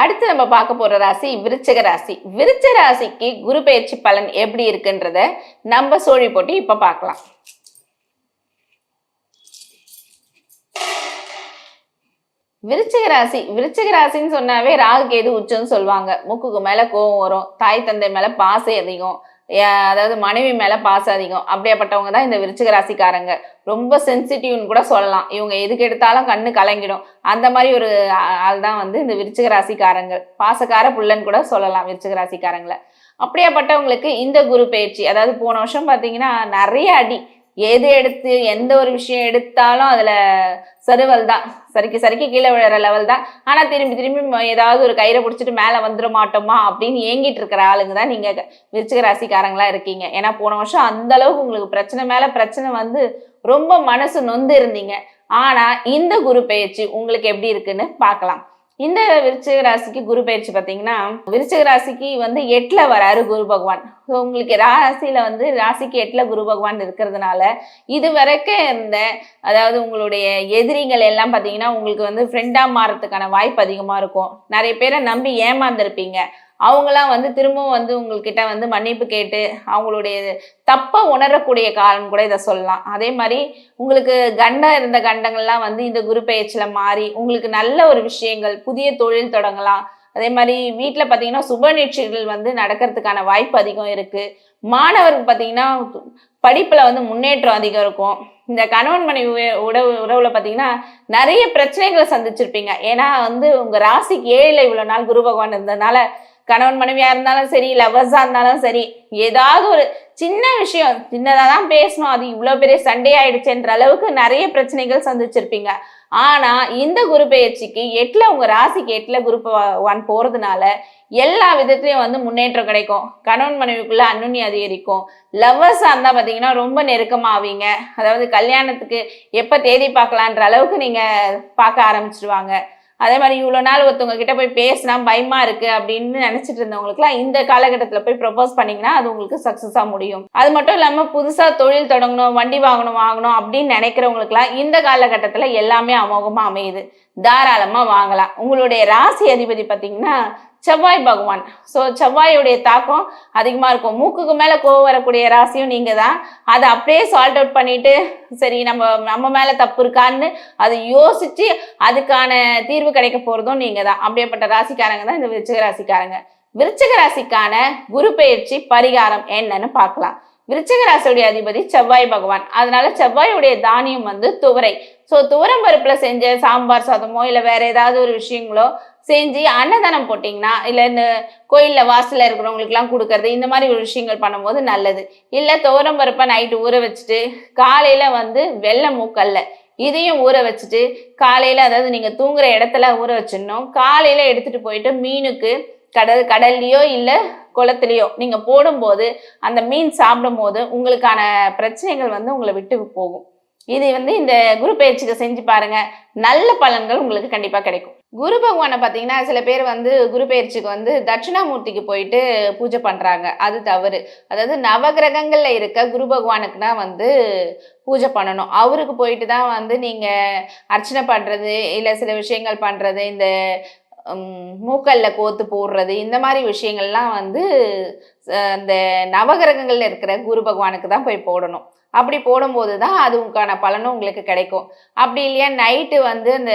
அடுத்து நம்ம பார்க்க போற ராசி விருச்சக ராசி. விருச்ச ராசிக்கு குரு பயிற்சி பலன் எப்படி இருக்குன்றத நம்ம சோழி போட்டு இப்ப பார்க்கலாம். விருச்சிக ராசி. விருச்சிக ராசின்னு சொன்னாவே ராகு கேது உச்சம்னு சொல்லுவாங்க. மூக்குக்கு மேல கோவம் வரும். தாய் தந்தை மேல பாசை அதிகம். அதாவது மனைவி மேல பாசம் அதிகம். அப்படியாப்பட்டவங்க தான் இந்த விருச்சிக ராசிக்காரங்க. ரொம்ப சென்சிட்டிவ்னு கூட சொல்லலாம். இவங்க எதுக்கு எடுத்தாலும் கண்ணு கலங்கிடும். அந்த மாதிரி ஒரு ஆள் தான் வந்து இந்த விருச்சிக ராசிக்காரங்க. பாசக்கார புள்ளன்னு கூட சொல்லலாம் விருச்சிக ராசிக்காரங்களை. அப்படியாப்பட்டவங்களுக்கு இந்த குரு பயிற்சி அதாவது போன வருஷம் பார்த்தீங்கன்னா நிறைய அடி எது எடுத்து எந்த ஒரு விஷயம் எடுத்தாலும் அதில் சருவல் தான். சரிக்கு சரிக்கு கீழே விழுற லெவல் தான். ஆனால் திரும்பி திரும்பி ஏதாவது ஒரு கயிறை பிடிச்சிட்டு மேலே வந்துட மாட்டோமா அப்படின்னு ஏங்கிட்டு இருக்கிற ஆளுங்க தான் நீங்கள் விருச்சிக ராசிக்காரங்களா இருக்கீங்க. ஏன்னா போன வருஷம் அந்த அளவுக்கு உங்களுக்கு பிரச்சனை மேலே பிரச்சனை வந்து ரொம்ப மனசு நொந்து இருந்தீங்க. ஆனால் இந்த குரு பயிற்சி உங்களுக்கு எப்படி இருக்குன்னு பார்க்கலாம். இந்த விருச்சிக ராசிக்கு குரு பயிற்சி பார்த்தீங்கன்னா விருச்சிக ராசிக்கு வந்து எட்டில் வராரு குரு பகவான். ஸோ உங்களுக்கு ராசியில் வந்து ராசிக்கு எட்டில் குரு பகவான் இருக்கிறதுனால இது வரைக்கும் இருந்த அதாவது உங்களுடைய எதிரிகள் எல்லாம் பார்த்தீங்கன்னா உங்களுக்கு வந்து ஃப்ரெண்டாக மாறதுக்கான வாய்ப்பு அதிகமாக இருக்கும். நிறைய பேரை நம்பி ஏமாந்துருப்பீங்க. அவங்களாம் வந்து திரும்பவும் வந்து உங்கள்கிட்ட வந்து மன்னிப்பு கேட்டு அவங்களுடைய தப்பை உணரக்கூடிய காலம் கூட இதை சொல்லலாம். அதே மாதிரி உங்களுக்கு கண்டம் இருந்த கண்டங்கள்லாம் வந்து இந்த குரு பயிற்சியில் மாறி உங்களுக்கு நல்ல ஒரு விஷயங்கள் புதிய தொழில் தொடங்கலாம். அதே மாதிரி வீட்டில் பார்த்தீங்கன்னா சுப நிகழ்ச்சிகள் வந்து நடக்கிறதுக்கான வாய்ப்பு அதிகம் இருக்குது மாணவருக்கு பார்த்தீங்கன்னா படிப்பில் வந்து முன்னேற்றம் அதிகம் இருக்கும். இந்த கணவன் மனைவி உ- உறவுல பார்த்தீங்கன்னா நிறைய பிரச்சனைகளை சந்திச்சிருப்பீங்க. ஏன்னா வந்து உங்கள் ராசிக்கு ஏழில் இவ்வளோ நாள் குரு பகவான் இருந்ததுனால கணவன் மனைவியா இருந்தாலும் சரி லவர்ஸா இருந்தாலும் சரி ஏதாவது ஒரு சின்ன விஷயம் சின்னதாக தான் பேசணும். அது இவ்வளோ பெரிய சண்டே ஆயிடுச்சுன்ற அளவுக்கு நிறைய பிரச்சனைகள் சந்திச்சிருப்பீங்க. ஆனா இந்த குரு பயிற்சிக்கு எட்டுல உங்க ராசிக்கு எட்டுல குரூப் ஒன் போறதுனால எல்லா விதத்துலயும் வந்து முன்னேற்றம் கிடைக்கும். கணவன் மனைவிக்குள்ள அன்னுண்ணி அதிகரிக்கும். லவ்வர்ஸா இருந்தா பாத்தீங்கன்னா ரொம்ப நெருக்கமாவீங்க அதாவது கல்யாணத்துக்கு எப்ப தேதி பார்க்கலான்ற அளவுக்கு நீங்க பார்க்க ஆரம்பிச்சிருவாங்க. அதே மாதிரி இவ்வளோ நாள் ஒருத்தவங்க கிட்ட போய் பேசினா பயமா இருக்கு அப்படின்னு நினைச்சிட்டு இருந்தவங்களுக்குலாம் இந்த காலகட்டத்தில் போய் ப்ரொபோஸ் பண்ணீங்கன்னா அது உங்களுக்கு சக்ஸஸாக முடியும். அது மட்டும் இல்லாமல் புதுசாக தொழில் தொடங்கணும் வண்டி வாங்கணும் வாங்கணும் அப்படின்னு நினைக்கிறவங்களுக்குலாம் இந்த காலகட்டத்தில் எல்லாமே அமோகமாக அமையுது. தாராளமாக வாங்கலாம். உங்களுடைய ராசி அதிபதி பார்த்தீங்கன்னா செவ்வாய் பகவான். ஸோ செவ்வாயுடைய தாக்கம் அதிகமாக இருக்கும். மூக்குக்கு மேலே கோவம் வரக்கூடிய ராசியும் நீங்கள் தான். அதை அப்படியே சால்ட் அவுட் பண்ணிட்டு சரி நம்ம நம்ம மேலே தப்பு இருக்கான்னு அதை யோசிச்சு அதுக்கான தீர்வு கிடைக்க போகிறதும் நீங்கள் தான். அப்படியேப்பட்ட ராசிக்காரங்க தான் இந்த விருச்சிக ராசிக்காரங்க. விருச்சிக ராசிக்கான குரு பெயர்ச்சி பரிகாரம் என்னன்னு பார்க்கலாம். விருச்சிக ராசியுடைய அதிபதி செவ்வாய் பகவான். அதனால செவ்வாயுடைய தானியம் வந்து துவரை. ஸோ துவரம் பருப்புல செஞ்ச சாம்பார் சாதமோ இல்லை வேற ஏதாவது ஒரு விஷயங்களோ செஞ்சு அன்னதானம் போட்டிங்கன்னா இல்லை இந்த கோயிலில் வாசலில் இருக்கிறவங்களுக்குலாம் கொடுக்கறது இந்த மாதிரி ஒரு விஷயங்கள் பண்ணும்போது நல்லது. இல்லை துவரம் பருப்பை நைட்டு ஊற வச்சுட்டு காலையில் வந்து வெள்ளை மூக்கல்ல இதையும் ஊற வச்சுட்டு காலையில் அதாவது நீங்கள் தூங்குற இடத்துல ஊற வச்சிடணும். காலையில் எடுத்துகிட்டு போயிட்டு மீனுக்கு கடல் கடல்லையோ இல்லை குளத்துலையோ நீங்கள் போடும்போது அந்த மீன் சாப்பிடும் போது உங்களுக்கான பிரச்சனைகள் வந்து உங்களை விட்டு போகும். இது வந்து இந்த குரு பயிற்சிக்கு செஞ்சு பாருங்க. நல்ல பலன்கள் உங்களுக்கு கண்டிப்பாக கிடைக்கும். குரு பகவானை பார்த்தீங்கன்னா சில பேர் வந்து குரு பயிற்சிக்கு வந்து தட்சிணாமூர்த்திக்கு போயிட்டு பூஜை பண்ணுறாங்க அது தவறு. அதாவது நவகிரகங்களில் இருக்க குரு பகவானுக்கு தான் வந்து பூஜை பண்ணணும். அவருக்கு போயிட்டு தான் வந்து நீங்கள் அர்ச்சனை பண்ணுறது இல்லை சில விஷயங்கள் பண்ணுறது இந்த மூக்கல்ல கோத்து போடுறது இந்த மாதிரி விஷயங்கள்லாம் வந்து அந்த நவகிரகங்கள்ல இருக்கிற குரு பகவானுக்கு தான் போய் போடணும். அப்படி போடும்போது தான் அதுக்கான பலனும் உங்களுக்கு கிடைக்கும். அப்படி இல்லையா நைட்டு வந்து அந்த